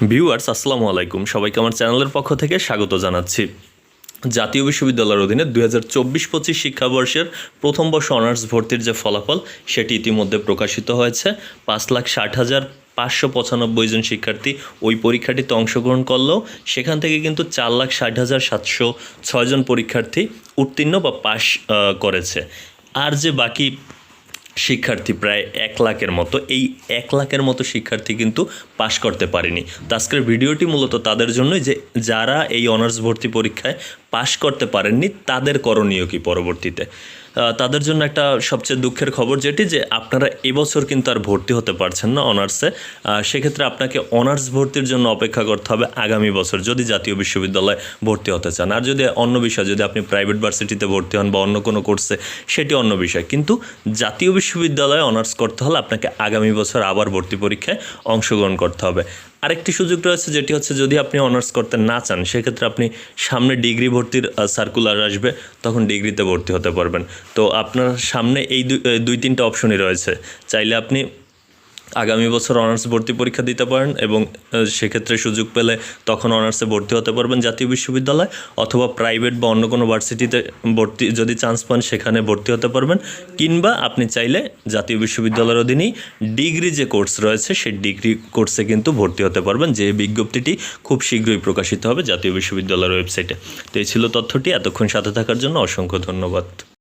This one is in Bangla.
ভিউয়ার্স আসসালামু আলাইকুম। সবাইকে আমার চ্যানেলের পক্ষ থেকে স্বাগত জানাচ্ছি। জাতীয় বিশ্ববিদ্যালয়ের অধীনে দুই হাজার চব্বিশ পঁচিশ শিক্ষাবর্ষের প্রথম বর্ষ অনার্স ভর্তির যে ফলাফল, সেটি ইতিমধ্যে প্রকাশিত হয়েছে। পাঁচ লাখ ষাট হাজার পাঁচশো পঁচানব্বই জন শিক্ষার্থী ওই পরীক্ষাটিতে অংশগ্রহণ করলেও সেখান থেকে কিন্তু চার লাখ ষাট হাজার সাতশো ছয়জন পরীক্ষার্থী উত্তীর্ণ বা পাশ করেছে। আর যে বাকি শিক্ষার্থী প্রায় এক লাখের মতো। এই এক লাখের মতো শিক্ষার্থী কিন্তু পাশ করতে পারেনি। তো আজকের ভিডিওটি মূলত তাদের জন্যই যে যারা এই অনার্স ভর্তি পরীক্ষায় পাশ করতে পারেননি, তাদের করণীয় কি পরবর্তীতে? তাদের জন্য একটা সবচেয়ে দুঃখের খবর যেটি যে আপনারা এবছর কিন্তু আর ভর্তি হতে পারছেন না অনার্সে। সেক্ষেত্রে আপনাকে অনার্স ভর্তির জন্য অপেক্ষা করতে হবে আগামী বছর যদি জাতীয় বিশ্ববিদ্যালয়ে ভর্তি হতে চান। আর যদি অন্য বিষয়, যদি আপনি প্রাইভেট ভার্সিটিতে ভর্তি হন বা অন্য কোনো কোর্সে সেটি অন্য বিষয়। কিন্তু জাতীয় বিশ্ববিদ্যালয়ে অনার্স করতে হলে আপনাকে আগামী বছর আবার ভর্তি পরীক্ষায় অংশগ্রহণ করতে হবে। আরেকটি সুযোগ রয়েছে, যেটি হচ্ছে যদি আপনি অনার্স করতে না চান, সেক্ষেত্রে আপনি সামনে ডিগ্রি ভর্তির সার্কুলার আসবে, তখন ডিগ্রিতে ভর্তি হতে পারবেন। তো আপনার সামনে এই দুই তিনটা অপশনই রয়েছে। চাইলে আপনি আগামী বছর অনার্স ভর্তি পরীক্ষা দিতে পারেন এবং সেক্ষেত্রে সুযোগ পেলে তখন অনার্সে ভর্তি হতে পারবেন জাতীয় বিশ্ববিদ্যালয় অথবা প্রাইভেট বা অন্য কোনো ভার্সিটিতে ভর্তি, যদি চান্স পান সেখানে ভর্তি হতে পারবেন। কিংবা আপনি চাইলে জাতীয় বিশ্ববিদ্যালয়ের অধীনেই ডিগ্রি যে কোর্স রয়েছে, সেই ডিগ্রি কোর্সে কিন্তু ভর্তি হতে পারবেন, যে বিজ্ঞপ্তিটি খুব শীঘ্রই প্রকাশিত হবে জাতীয় বিশ্ববিদ্যালয়ের ওয়েবসাইটে তো এই ছিল তথ্যটি, এতক্ষণ সাথে থাকার জন্য অসংখ্য ধন্যবাদ।